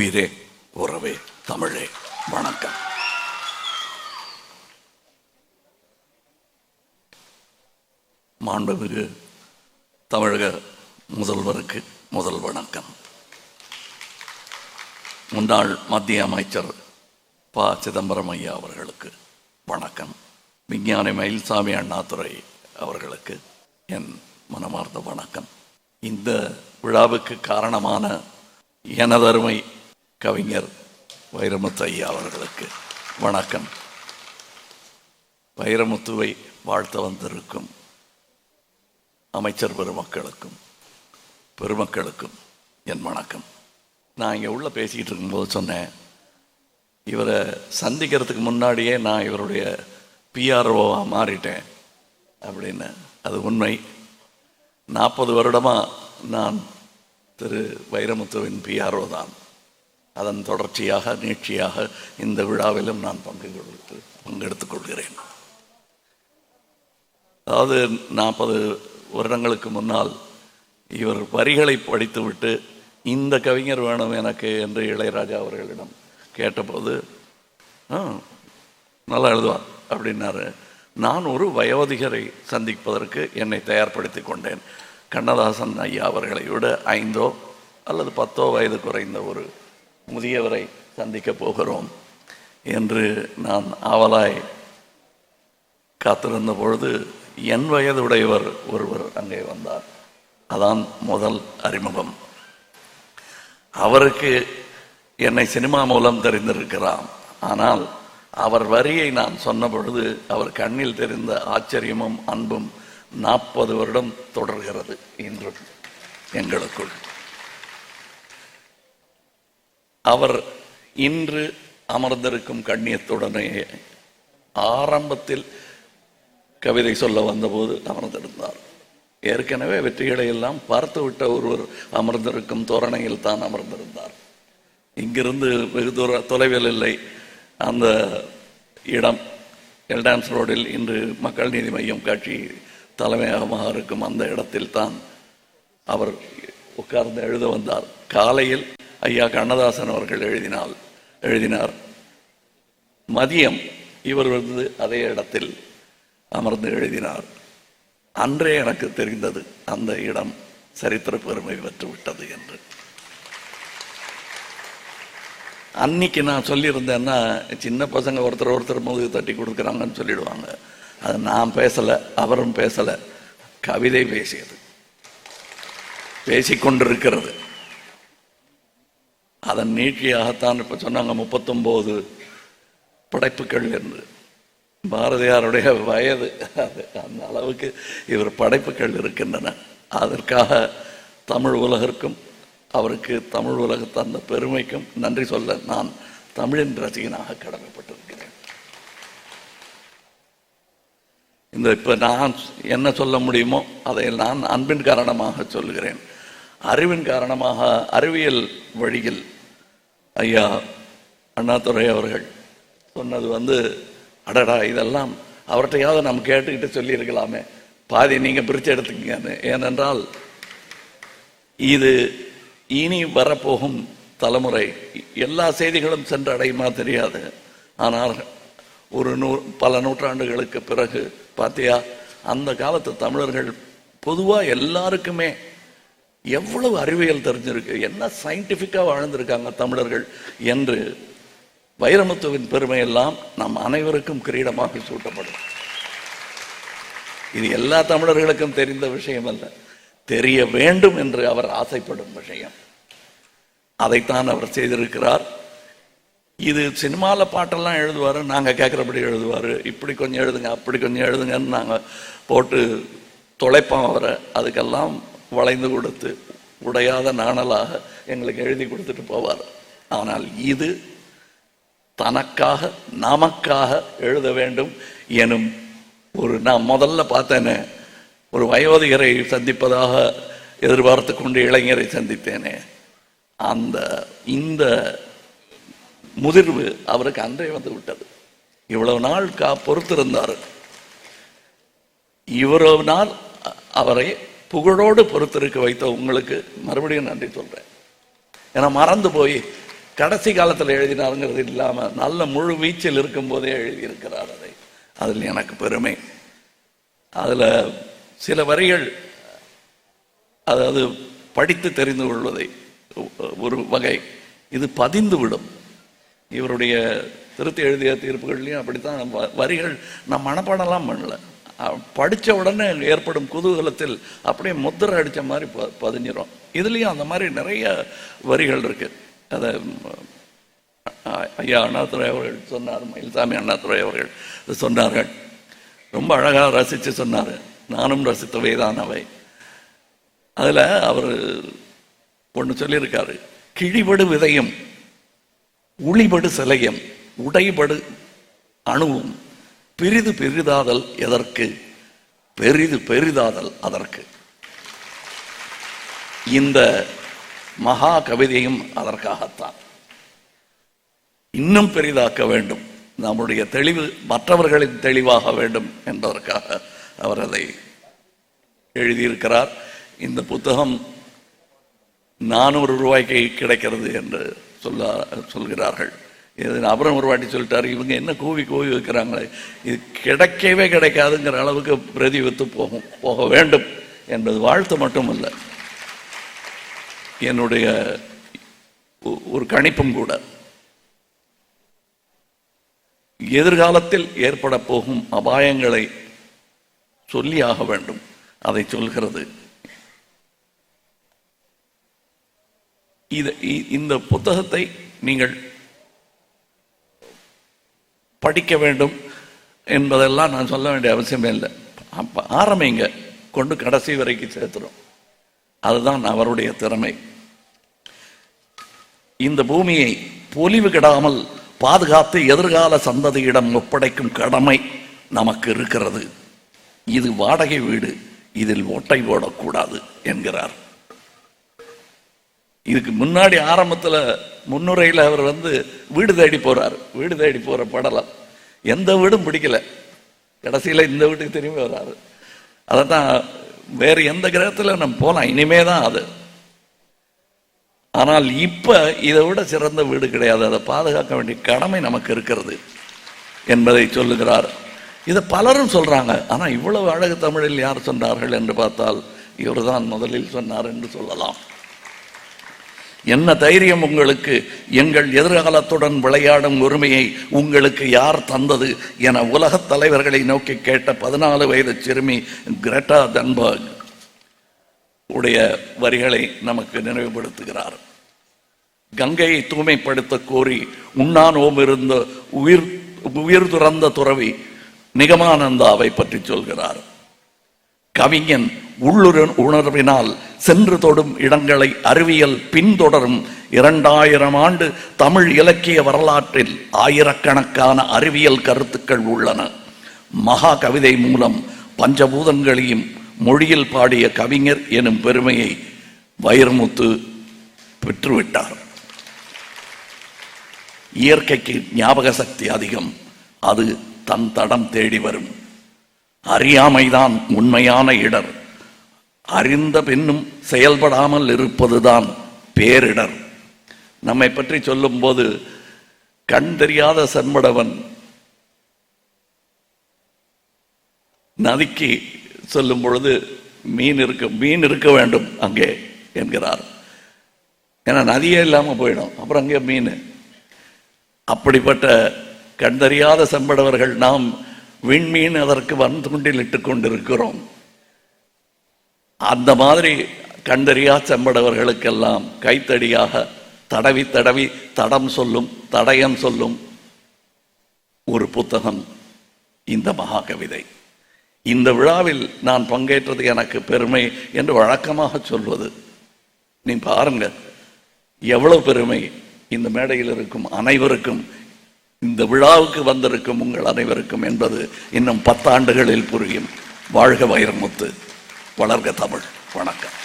உயிரே உறவே தமிழே வணக்கம். மாண்புமிகு தமிழக முதல்வருக்கு முதல் வணக்கம். முன்னாள் மத்திய அமைச்சர் ப. சிதம்பரம் ஐயா அவர்களுக்கு வணக்கம். விஞ்ஞானி மயில்சாமி அண்ணாதுரை அவர்களுக்கு என் மனமார்ந்த வணக்கம். இந்த விழாவுக்கு காரணமான எனதருமை கவிஞர் வைரமுத்து ஐயா அவர்களுக்கு வணக்கம். வைரமுத்துவை வாழ்த்த வந்திருக்கும் அமைச்சர் பெருமக்களுக்கும் பெருமக்களுக்கும் என் வணக்கம். நான் இங்கே உள்ளே பேசிக்கிட்டு இருக்கும்போது சொன்னேன் இவரை சந்திக்கிறதுக்கு முன்னாடியே நான் இவருடைய பிஆர்ஓவாக மாறிட்டேன் அப்படின்னு. அது உண்மை. நாற்பது வருடமாக நான் திரு வைரமுத்துவின் பிஆர்ஓ தான். அதன் தொடர்ச்சியாக நீட்சியாக இந்த விழாவிலும் நான் பங்கு கொடுத்து பங்கெடுத்துக் கொள்கிறேன். அதாவது நாற்பது வருடங்களுக்கு முன்னால் இவர் வரிகளை படித்துவிட்டு இந்த கவிஞர் வேணும் எனக்கு என்று இளையராஜா அவர்களிடம் கேட்டபோது "ஆ, நல்லா எழுதுவார் அப்படின்னாரு. நான் ஒரு வயோதிகரை சந்திப்பதற்கு என்னை தயார்படுத்தி கொண்டேன். கண்ணதாசன் ஐயா அவர்களை விட ஐந்தோ அல்லது பத்தோ வயது குறைந்த ஒரு முதியவரை சந்திக்கப் போகிறோம் என்று நான் ஆவலாய் காத்திருந்த பொழுது என் வயதுடையவர் ஒருவர் அங்கே வந்தார். அதான் முதல் அறிமுகம். அவருக்கு என்னை சினிமா மூலம் தெரிந்திருக்கிறார் ஆனால் அவர் வரியை நான் சொன்ன பொழுது அவர் கண்ணில் தெரிந்த ஆச்சரியமும் அன்பும் நாற்பது வருடம் தொடர்கிறது இன்றும் எங்களுக்குள். அவர் இன்று அமர்ந்திருக்கும் கண்ணியத்துடனே ஆரம்பத்தில் கவிதை சொல்ல வந்தபோது அமர்ந்திருந்தார். ஏற்கனவே வெற்றிகளை எல்லாம் பார்த்துவிட்ட ஒருவர் அமர்ந்திருக்கும் தோரணையில் தான் அமர்ந்திருந்தார். இங்கிருந்து வெகு தூர தொலைவில் இல்லை. அந்த இடம் எல்டான்ஸ் ரோடில் இன்று மக்கள் நீதி மையம் காட்சி தலைமையகமாக இருக்கும் அந்த இடத்தில் தான் அவர் உட்கார்ந்து எழுத வந்தார். காலையில் ஐயா கண்ணதாசன் அவர்கள் எழுதினால் எழுதினார் மதியம் இவர் வந்து அதே இடத்தில் அமர்ந்து எழுதினார். அன்றே எனக்கு தெரிந்தது அந்த இடம் சரித்திர பெருமை பெற்று விட்டது என்று. அன்னைக்கு நான் சொல்லியிருந்தேன்னா சின்ன பசங்க ஒருத்தர் ஒருத்தர் முதுகு தட்டி கொடுக்குறாங்கன்னு சொல்லிடுவாங்க. அது நான் பேசலை அவரும் பேசலை. கவிதை பேசியது. பேசிக்கொண்டிருக்கிறது. அதன் நீட்சியாகத்தான் இப்போ சொன்னாங்க முப்பத்தொம்போது படைப்புகள் என்று பாரதியாருடைய வயது அது அந்த அளவுக்கு இவர் படைப்புகள் இருக்கின்றன. அதற்காக தமிழ் உலகிற்கும் அவருக்கு தமிழ் உலக தந்த பெருமைக்கும் நன்றி சொல்ல நான் தமிழின் ரசிகனாக கடமைப்பட்டிருக்கிறேன். இந்த இப்போ நான் என்ன சொல்ல முடியுமோ அதை நான் அன்பின் காரணமாக சொல்கிறேன். அறிவின் காரணமாக அறிவியல் வழியில் ஐயா அண்ணாதுரை அவர்கள் சொன்னது வந்து அடடா இதெல்லாம் அவர்கிட்டையாவது நம்ம கேட்டுக்கிட்டு சொல்லியிருக்கலாமே. பாதி நீங்கள் பிரித்து எடுத்துக்கங்கன்னு. ஏனென்றால் இது இனி வரப்போகும் தலைமுறை எல்லா செய்திகளும் சென்று அடையுமா தெரியாது. ஆனால் ஒரு நூ பல நூற்றாண்டுகளுக்கு பிறகு பார்த்தியா அந்த காலத்து தமிழர்கள் பொதுவாக எல்லாருக்குமே எவ்வளவு அறிவியல் தெரிஞ்சிருக்கு என்ன சயின்டிஃபிக்காக வாழ்ந்திருக்காங்க தமிழர்கள் என்று வைரமுத்துவின் பெருமையெல்லாம் நம் அனைவருக்கும் கிரீடமாக சூட்டப்படும். இது எல்லா தமிழர்களுக்கும் தெரிந்த விஷயம் அல்ல தெரிய வேண்டும் என்று அவர் ஆசைப்படும் விஷயம். அதைத்தான் அவர் செய்திருக்கிறார். இது சினிமாவில் பாட்டெல்லாம் எழுதுவார் நாங்கள் கேட்குறபடி எழுதுவார். இப்படி கொஞ்சம் எழுதுங்க அப்படி கொஞ்சம் எழுதுங்கன்னு நாங்கள் போட்டு தொலைப்போம் அவரை. அதுக்கெல்லாம் வளைந்து கொடுத்து உடையாத நாணலாக எங்களுக்கு எழுதி கொடுத்துட்டு போவார். ஆனால் இது தனக்காக நமக்காக எழுத வேண்டும் எனும் ஒரு நான் முதல்ல பார்த்தேனே ஒரு வயோதிகரை சந்திப்பதாக எதிர்பார்த்து கொண்டு இளைஞரை சந்தித்தேனே. அந்த இந்த முதிர்வு அவருக்கு அன்றே வந்து விட்டது. இவ்வளவு நாள் கா பொறுத்திருந்தார். இவ்வளவு நாள் அவரை புகழோடு பொறுத்திருக்க வைத்த உங்களுக்கு மறுபடியும் நன்றி சொல்கிறேன் ஏன்னா மறந்து போய் கடைசி காலத்தில் எழுதினாருங்கிறது இல்லாமல் நல்ல முழு வீச்சில் இருக்கும் போதே எழுதியிருக்கிறார் அதை. அதில் எனக்கு பெருமை. அதில் சில வரிகள் அதாவது படித்து தெரிந்து கொள்வதை ஒரு வகை. இது பதிந்து விடும். இவருடைய திருத்தி எழுதிய தீர்ப்புகள்லையும் அப்படித்தான் வ- வரிகள் நான் மனப்பாடம்லாம் பண்ணல. படித்த உடனே ஏற்படும் குதூகலத்தில் அப்படியே முத்திரை அடித்த மாதிரி ப- பதிஞ்சிரும் இதுலேயும் அந்த மாதிரி நிறைய வரிகள் இருக்குது அதை ஐயா அண்ணாதுரை அவர்கள் சொன்னார் மயில்சாமி அண்ணாதுரை அவர்கள் சொன்னார்கள். ரொம்ப அழகாக ரசித்து சொன்னார். நானும் ரசித்தவை தான் அவை. அதில் அவர் ஒன்று சொல்லியிருக்காரு. கிழிபடு விதையும் உளிபடு சிலையும் உடைபடு அணுவும் பெரிது பெரிதாதல் எதற்கு? பெரிது பெரிதாதல் அதற்கு. இந்த மகா கவிதையும் அதற்காகத்தான். இன்னும் பெரிதாக்க வேண்டும். நம்முடைய தெளிவு மற்றவர்களின் தெளிவாக வேண்டும் என்பதற்காக அவர் அதை எழுதியிருக்கிறார். இந்த புத்தகம் நானூறு ரூபாய்க்கு கிடைக்கிறது என்று சொல்ல சொல்கிறார்கள். இது அப்புறம் ஒரு வாட்டி சொல்லிட்டாரு இவங்க என்ன கூவி கூவி வைக்கிறாங்களே இது கிடைக்கவே கிடைக்காதுங்கிற அளவுக்கு பிரதி வித்து போகும் போக வேண்டும் என்பது வாழ்த்து மட்டுமல்ல. என்னுடைய ஒரு கணிப்பும் கூட. எதிர்காலத்தில் ஏற்பட போகும் அபாயங்களை சொல்லியாக வேண்டும். அதை சொல்கிறது. இது இந்த புத்தகத்தை நீங்கள் படிக்க வேண்டும் என்பதெல்லாம் நான் சொல்ல வேண்டிய அவசியமே இல்லை. அப்போ ஆரம்பிங்க கொண்டு கடைசி வரைக்கும் சேர்த்துரும். அதுதான் அவருடைய திறமை. இந்த பூமியை பொலிவு கெடாமல் பாதுகாத்து எதிர்கால சந்ததியிடம் ஒப்படைக்கும் கடமை நமக்கு இருக்கிறது. இது வாடகை வீடு இதில் ஒட்டை போடக்கூடாது என்கிறார். இதுக்கு முன்னாடி ஆரம்பத்துல முன்னுரையில் அவர் வந்து வீடு தேடி போகிறார் வீடு தேடி போற படலம். எந்த வீடும் பிடிக்கல. கடைசியில் இந்த வீட்டுக்கு திரும்பி வர்றாரு தான் வேற எந்த கிரகத்துல நம்ம போலாம். இனிமே தான் அது. ஆனால் இப்ப இதை விட சிறந்த வீடு கிடையாது. அதை பாதுகாக்க வேண்டிய கடமை நமக்கு இருக்கிறது என்பதை சொல்லுகிறார். இதை பலரும் சொல்றாங்க. ஆனா இவ்வளவு அழகு தமிழில் யார் சொன்னார்கள் என்று பார்த்தால் இவர் தான் முதலில் சொன்னார் என்று சொல்லலாம். என்ன தைரியம் உங்களுக்கு? எங்கள் எதிர்காலத்துடன் விளையாடும் உரிமையை உங்களுக்கு யார் தந்தது என உலகத் தலைவர்களை நோக்கி கேட்ட பதினாலு வயது சிறுமி கிரெட்டா தன்பர்க் உடைய வரிகளை நமக்கு நினைவுபடுத்துகிறார். கங்கையை தூய்மைப்படுத்த கோரி உண்ணானோம் இருந்த உயிர் உயிர் துறந்த துறவி நிகமானந்தாவை பற்றி சொல்கிறார். கவிஞன் உள்ளுர உணர்வினால் சென்று தொடும் இடங்களை அறிவியல் பின்தொடரும் இரண்டாயிரம் ஆண்டு தமிழ் இலக்கிய வரலாற்றில் ஆயிரக்கணக்கான அறிவியல் கருத்துக்கள் உள்ளன. மகா கவிதை மூலம் பஞ்சபூதங்களையும் மொழியில் பாடிய கவிஞர் எனும் பெருமையை வைரமுத்து பெற்றுவிட்டார். இயற்கைக்கு ஞாபக சக்தி அதிகம். அது தன் தடம் தேடி வரும். அறியாமைதான் உண்மையான இடர். அறிந்த பின்னும் செயல்படாமல் இருப்பதுதான் பேரிடர். நம்மை பற்றி சொல்லும்போது கண் தெரியாத செம்படவன் நதிக்கு சொல்லும் பொழுது மீன் இருக்க மீன் இருக்க வேண்டும் அங்கே என்கிறார். ஏன்னா நதியே இல்லாமல் போயிடும். அப்புறம் அங்கே மீன். அப்படிப்பட்ட கண்டறியாத செம்படவர்கள் நாம் விண்மீன் அதற்கு வன்துண்டில் இட்டு கொண்டிருக்கிறோம். அந்த மாதிரி கண்டறியா செம்படவர்களுக்கெல்லாம் கைத்தடியாக தடவி தடவி தடம் சொல்லும் தடயம் சொல்லும் ஒரு புத்தகம் இந்த மகாகவிதை. இந்த விழாவில் நான் பங்கேற்றது எனக்கு பெருமை என்று வழக்கமாக சொல்வது. நீ பாருங்க எவ்வளவு பெருமை இந்த மேடையில் இருக்கும் அனைவருக்கும் இந்த விழாவுக்கு வந்திருக்கும் உங்கள் அனைவருக்கும் என்பது இன்னும் பத்தாண்டுகளில் புரியும். வாழ்க வைரமுத்து. வளர்க தமிழ். வணக்கம்.